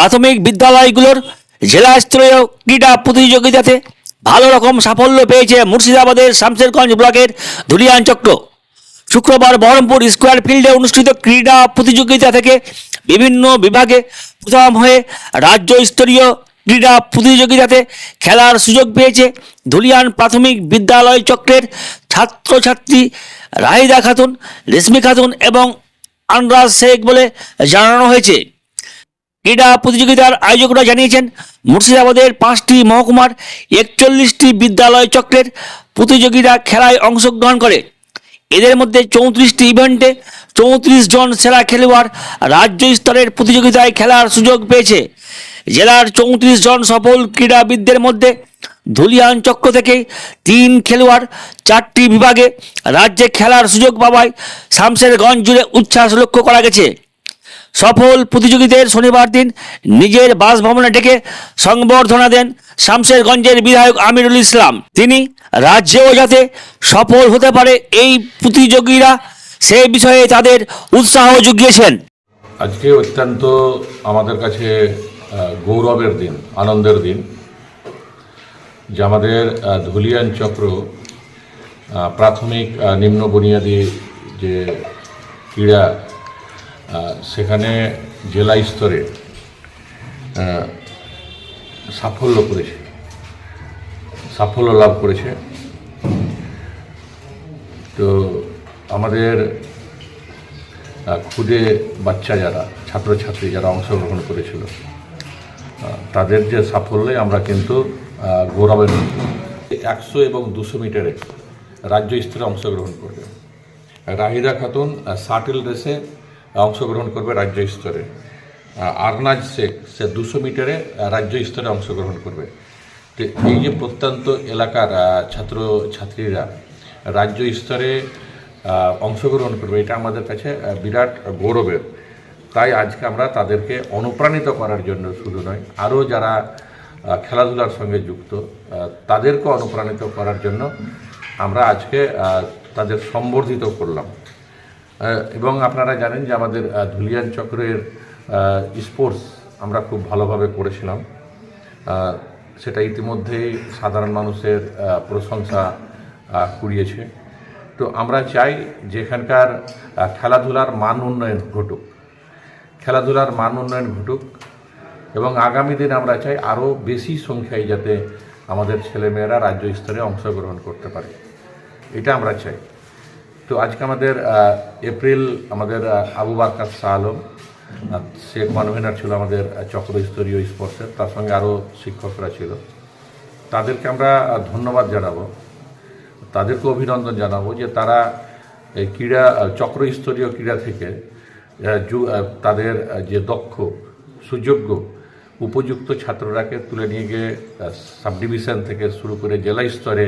প্রাথমিক বিদ্যালয়গুলোর জেলা স্তরীয় ক্রীড়া প্রতিযোগিতাতে ভালো রকম সাফল্য পেয়েছে মুর্শিদাবাদের শামশেরগঞ্জ ব্লকের ধুলিয়ান চক্র। শুক্রবার বহরমপুর স্কোয়ার ফিল্ডে অনুষ্ঠিত ক্রীড়া প্রতিযোগিতা থেকে বিভিন্ন বিভাগে প্রথম হয়ে রাজ্য স্তরীয় ক্রীড়া প্রতিযোগিতাতে খেলার সুযোগ পেয়েছে ধুলিয়ান প্রাথমিক বিদ্যালয় চক্রের ছাত্রছাত্রী রাহিদা খাতুন, রেশমি খাতুন এবং আনরাজ শেখ বলে জানানো হয়েছে। ক্রীড়া প্রতিযোগিতার আয়োজকরা জানিয়েছেন, মুর্শিদাবাদের পাঁচটি মহকুমার একচল্লিশটি বিদ্যালয় চক্রের প্রতিযোগিতা খেলায় অংশগ্রহণ করে। এদের মধ্যে চৌত্রিশটি ইভেন্টে চৌত্রিশ জন সেরা খেলোয়াড় রাজ্য স্তরের প্রতিযোগিতায় খেলার সুযোগ পেয়েছে। জেলার চৌত্রিশ জন সফল ক্রীড়াবিদদের মধ্যে ধুলিয়ান চক্র থেকে তিন খেলোয়াড় চারটি বিভাগে রাজ্যে খেলার সুযোগ পাওয়ায় শামশেরগঞ্জ জুড়ে উচ্ছ্বাস লক্ষ্য করা গেছে। সফল প্রতিযোগীদের শনিবার দিন নিজের বাসভবনে ডেকে সংবর্ধনা দেন শামশেরগঞ্জের বিধায়ক আমিরুল ইসলাম। তিনি রাজ্যেও যাতে সফল হতে পারে এই প্রতিযোগীরা সে বিষয়ে তাদের উৎসাহ জুগিয়েছেন আজকে অত্যন্ত আমাদের কাছে গৌরবের দিন, আনন্দের দিন, যে আমাদের ধুলিয়ান চক্র প্রাথমিক নিম্ন বুনিয়াদী যে ক্রীড়া সেখানে জেলা স্তরে সাফল্য করেছে। সাফল্য লাভ করেছে। তো আমাদের খুদে বাচ্চা যারা, ছাত্রছাত্রী যারা অংশগ্রহণ করেছিল তাদের যে সাফল্যে আমরা কিন্তু গৌরবান্বিত একশো এবং দুশো মিটারে রাজ্য স্তরে অংশগ্রহণ করবে। রাহিদা খাতুন শাটিল রেসে অংশগ্রহণ করবে রাজ্য স্তরে। আরনাজ শেখ সে দুশো মিটারে রাজ্য স্তরে অংশগ্রহণ করবে। তো এই যে প্রত্যন্ত এলাকার ছাত্র, ছাত্রীরা রাজ্য স্তরে অংশগ্রহণ করবে, এটা আমাদের কাছে বিরাট গৌরবের। তাই আজকে আমরা তাদেরকে অনুপ্রাণিত করার জন্য শুধু নয়, আরও যারা খেলাধুলার সঙ্গে যুক্ত তাদেরকে অনুপ্রাণিত করার জন্য আমরা আজকে তাদের সম্বর্ধিত করলাম। এবং আপনারা জানেন যে আমাদের ধুলিয়ান চক্রের স্পোর্টস আমরা খুব ভালোভাবে করেছিলাম। সেটা ইতিমধ্যেই সাধারণ মানুষের প্রশংসা কুড়িয়েছে। তো আমরা চাই যে এখানকার খেলাধুলার মান উন্নয়ন ঘটুক। খেলাধুলার মান উন্নয়ন ঘটুক এবং আগামী দিন আমরা চাই আরও বেশি সংখ্যায় যাতে আমাদের ছেলেমেয়েরা রাজ্য স্তরে অংশগ্রহণ করতে পারে। এটা আমরা চাই। তো আজকে আমাদের এপ্রিল আমাদের আবু বারকার শাহ আলম শেখ মানভেনার ছিল আমাদের চক্রস্তরীয় স্পর্শের তার সঙ্গে আরও শিক্ষকরা ছিল। তাদেরকে আমরা ধন্যবাদ জানাব। তাদেরকে অভিনন্দন জানাব যে তারা এই ক্রীড়া চক্রস্তরীয় ক্রীড়া থেকে তাদের যে দক্ষ, সুযোগ্য, উপযুক্ত ছাত্ররাকে তুলে নিয়ে গিয়ে সাব ডিভিশন থেকে শুরু করে জেলা স্তরে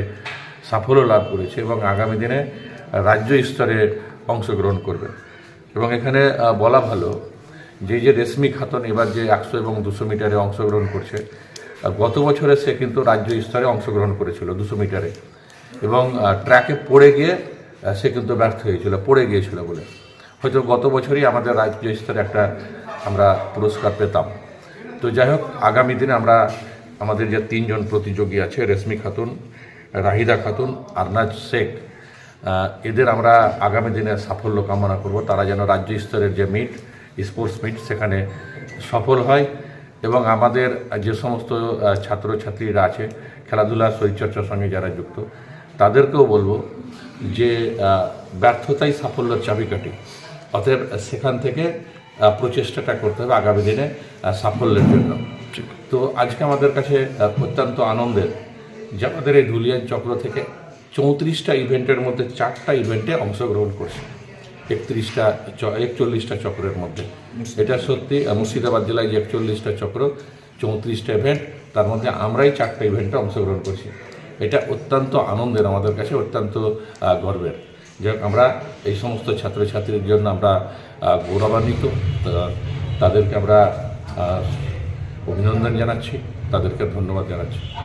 সাফল্য লাভ করেছে এবং আগামী দিনে রাজ্য স্তরে অংশগ্রহণ করবে। এবং এখানে বলা ভালো, যে যে রেশমি খাতন এবার যে একশো এবং দুশো মিটারে অংশগ্রহণ করছে গত বছরে সে কিন্তু রাজ্য স্তরে অংশগ্রহণ করেছিল দুশো মিটারে। এবং ট্র্যাকে পড়ে গিয়ে সে কিন্তু ব্যর্থ হয়েছিল, পড়ে গিয়েছিল বলে। হয়তো গত বছরই আমাদের রাজ্য স্তরে একটা আমরা পুরস্কার পেতাম। তো যাই হোক, আগামী দিনে আমরা আমাদের যে তিনজন প্রতিযোগী আছে, রেশমি খাতুন, রাহিদা খাতুন, আরনাজ শেখ এদের আমরা আগামী দিনে সাফল্য কামনা করব। তারা যেন রাজ্য স্তরের যে মিট স্পোর্টস মিট সেখানে সফল হয় এবং আমাদের যে সমস্ত ছাত্রছাত্রীরা আছে খেলাধুলা শরীরচর্চার সঙ্গে যারা যুক্ত তাদেরকেও বলব যে ব্যর্থতাই সাফল্যের চাবিকাঠি। অতএব সেখান থেকে প্রচেষ্টাটা করতে হবে আগামী দিনে সাফল্যের জন্য। তো আজকে আমাদের কাছে অত্যন্ত আনন্দের যে আমাদের এই ধুলিয়ান চক্র থেকে চৌত্রিশটা ইভেন্টের মধ্যে চারটা ইভেন্টে অংশগ্রহণ করছে। একত্রিশটা একচল্লিশটা চক্রের মধ্যে। এটা সত্যি মুর্শিদাবাদ জেলায় যে একচল্লিশটা চক্র, চৌত্রিশটা ইভেন্ট, তার মধ্যে আমরাই চারটা ইভেন্টে অংশগ্রহণ করছি। এটা অত্যন্ত আনন্দের, আমাদের কাছে অত্যন্ত গর্বের। হোক, আমরা এই সমস্ত ছাত্রছাত্রীর জন্য আমরা গৌরবান্বিত। তাদেরকে আমরা অভিনন্দন জানাচ্ছি, তাদেরকে ধন্যবাদ জানাচ্ছি।